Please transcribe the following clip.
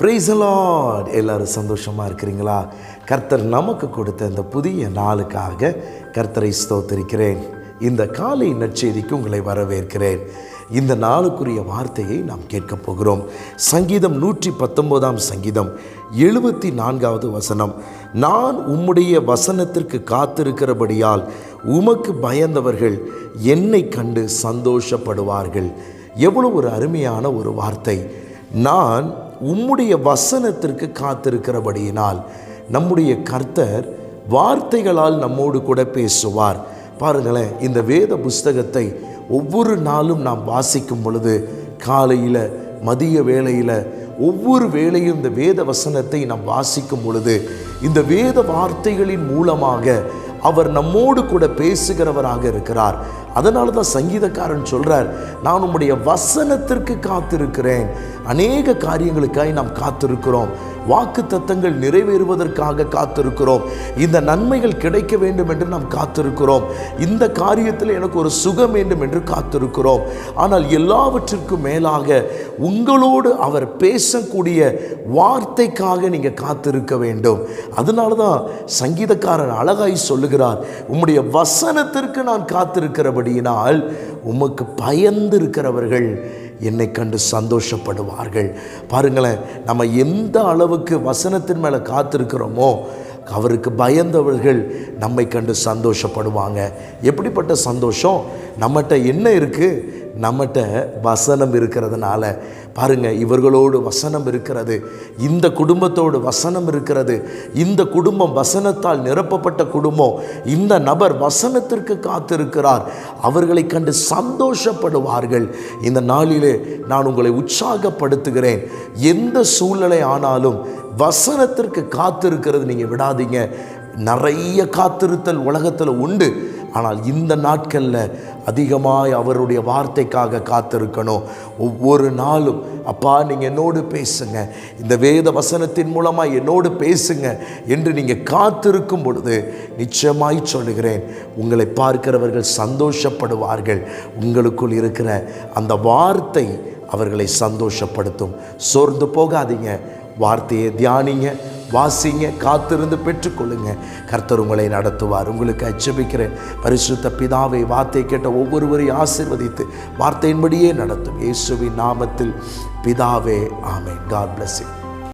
ப்ரைஸலாட் எல்லோரும் சந்தோஷமாக இருக்கிறீங்களா? கர்த்தர் நமக்கு கொடுத்த இந்த புதிய நாளுக்காக கர்த்தரை ஸ்தோத்தரிக்கிறேன். இந்த காலை நற்செய்திக்கு உங்களை வரவேற்கிறேன். இந்த நாளுக்குரிய வார்த்தையை நாம் கேட்கப் போகிறோம். சங்கீதம் நூற்றி பத்தொம்போதாம் சங்கீதம் எழுபத்தி நான்காவது வசனம். நான் உம்முடைய வசனத்திற்கு காத்திருக்கிறபடியால் உமக்கு பயந்தவர்கள் என்னை கண்டு சந்தோஷப்படுவார்கள். எவ்வளோ ஒரு அருமையான ஒரு வார்த்தை. நான் உம்முடைய வசனத்திற்கு காத்திருக்கிறபடியினால் நம்முடைய கர்த்தர் வார்த்தைகளால் நம்மோடு கூட பேசுவார். பாருங்களேன் இந்த வேத புஸ்தகத்தை ஒவ்வொரு நாளும் நாம் வாசிக்கும் பொழுது காலையில் மதிய வேளையில் ஒவ்வொரு வேளையும் இந்த வேத வசனத்தை நாம் வாசிக்கும் பொழுது இந்த வேத வார்த்தைகளின் மூலமாக அவர் நம்மோடு கூட பேசுகிறவராக இருக்கிறார். அதனால தான் சங்கீதக்காரன் சொல்கிறார் நான் உம்முடைய வசனத்திற்கு காத்திருக்கிறேன். அநேக காரியங்களுக்காய் நாம் காத்திருக்கிறோம். வாக்கு தத்தங்கள் நிறைவேறுவதற்காக காத்திருக்கிறோம். இந்த நன்மைகள் கிடைக்க வேண்டும் என்று நாம் காத்திருக்கிறோம். இந்த காரியத்தில் எனக்கு ஒரு சுகம் வேண்டும் என்று காத்திருக்கிறோம். ஆனால் எல்லாவற்றிற்கும் மேலாக உங்களோடு அவர் பேசக்கூடிய வார்த்தைக்காக நீங்கள் காத்திருக்க வேண்டும். அதனால தான் சங்கீதக்காரன் அழகாய் சொல்லுகிறார் உம்முடைய வசனத்திற்கு நான் காத்திருக்கிறபடியினால் உமக்கு பயந்து இருக்கிறவர்கள் என்னை கண்டு சந்தோஷப்படுவார்கள். பாருங்களேன் நம்ம எந்த அளவுக்கு வசனத்தின் மேலே காத்திருக்கிறோமோ அவருக்கு பயந்தவர்கள் நம்மை கண்டு சந்தோஷப்படுவாங்க. எப்படிப்பட்ட சந்தோஷம்? நம்மகிட்ட என்ன இருக்குது நம்மகிட்ட வசனம் இருக்கிறதுனால பாருங்கள் இவர்களோடு வசனம் இருக்கிறது இந்த குடும்பத்தோடு வசனம் இருக்கிறது இந்த குடும்பம் வசனத்தால் நிரப்பப்பட்ட குடும்பம் இந்த நபர் வசனத்திற்கு காத்திருக்கிறார் அவர்களை கண்டு சந்தோஷப்படுவார்கள். இந்த நாளிலே நான் உங்களை உற்சாகப்படுத்துகிறேன். எந்த சூழ்நிலை ஆனாலும் வசனத்திற்கு காத்திருக்கிறது நீங்கள் விடாதீங்க. நிறைய காத்திருத்தல் உலகத்தில் உண்டு. ஆனால் இந்த நாட்களில் அதிகமாய் அவருடைய வார்த்தைக்காக காத்திருக்கணும். ஒவ்வொரு நாளும் அப்பா நீங்கள் என்னோடு பேசுங்க. இந்த வேத வசனத்தின் மூலமாக என்னோடு பேசுங்க என்று நீங்கள் காத்திருக்கும் பொழுது நிச்சயமாய் சொல்லுகிறேன் உங்களை பார்க்கிறவர்கள் சந்தோஷப்படுவார்கள். உங்களுக்குள் இருக்கிற அந்த வார்த்தை அவர்களை சந்தோஷப்படுத்தும். சோர்ந்து போகாதீங்க. வார்த்தையை தியானிங்க. வாசிங்க காத்திருந்து பெற்றுக்கொள்ளுங்க. கர்த்தர் உங்களை நடத்துவார். உங்களுக்கு அச்சபிக்கிறேன். பரிசுத்த பிதாவை வார்த்தை கேட்ட ஒவ்வொருவரையும் ஆசிர்வதித்து வார்த்தையின்படியே நடத்தும். இயேசுவின் நாமத்தில் பிதாவே ஆமை காட் பிளஸ்